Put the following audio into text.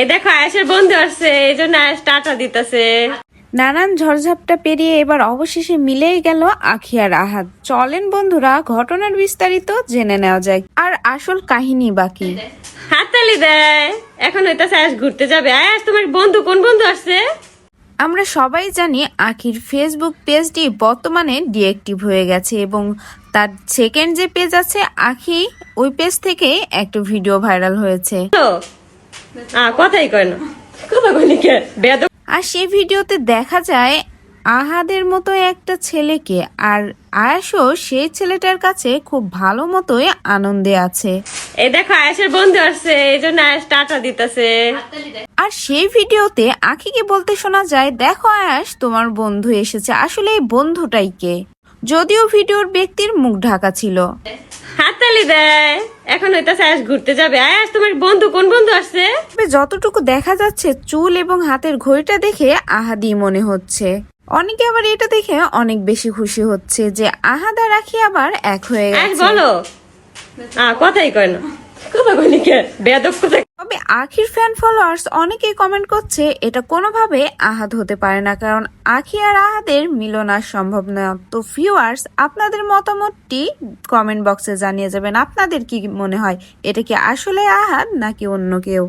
এই দেখো আয়েশের বন্ধু আসছে এই জন্য আয়েশ টাটা দিতেছে। নানান ঝড়ঝাপটা পেরিয়ে এবার অবশেষে মিলেই গেল আখি আর আহাদ চলেন বন্ধুরা ঘটনার বিস্তারিত জেনে নেওয়া যায় আর আসল কাহিনী বাকি। হাততালি দেয়। এখন হইতাছে আয়েশ ঘুরতে যাবে। আয়েশ তোমার বন্ধু কোন বন্ধু আসছে? আমরা সবাই জানি আখির ফেসবুক পেজটি বর্তমানে ডিএক্টিভ হয়ে গেছে এবং তার সেকেন্ড যে পেজ আছে আখি ওই পেজ থেকে একটা ভিডিও ভাইরাল হয়েছে। আ কথাই কয় না। কথা কে? বেদ আর সেই ভিডিওতে দেখা যায় আহাদের মতো একটা ছেলেকে আর আয়াসও সেই ছেলেটার কাছে খুব ভালো মতোই আনন্দে আছে। এই দেখো আয়েশের বন্ধু আসছে এই জন্য আয়েশ টাটা দিতেছে। আর সেই ভিডিওতে আখিকে বলতে শোনা যায় দেখো আয়াস তোমার বন্ধু এসেছে। আসলে এই বন্ধুটাই কে? যদিও ভিডিওর ব্যক্তির মুখ ঢাকা ছিল। হাততালি দেয়। এখন হইতাছে আয়েশ ঘুরতে যাবে। তোমার বন্ধু কোন বন্ধু আসছে? যতটুকু দেখা যাচ্ছে চুল এবং হাতের ঘড়িটা দেখে আহাদি মনে হচ্ছে। অনেকে আবার এটা দেখে অনেক বেশি খুশি হচ্ছে যে আহাদা রাখি আবার এক হয়ে গেছে। বলো। কথাই কয় না। কথা কইনি কে? বেদব কথা তবে আখির ফ্যান ফলোয়ার্স অনেকেই কমেন্ট করছে, এটা কোনোভাবে আহাদ হতে পারে না, কারণ আখি আর আহাদের মিলন আর সম্ভব না। তো ভিউয়ার্স আপনাদের মতামতটি কমেন্ট বক্সে জানিয়ে যাবেন, আপনাদের কি মনে হয়? এটা কি আসলে আহাদ নাকি অন্য কেউ?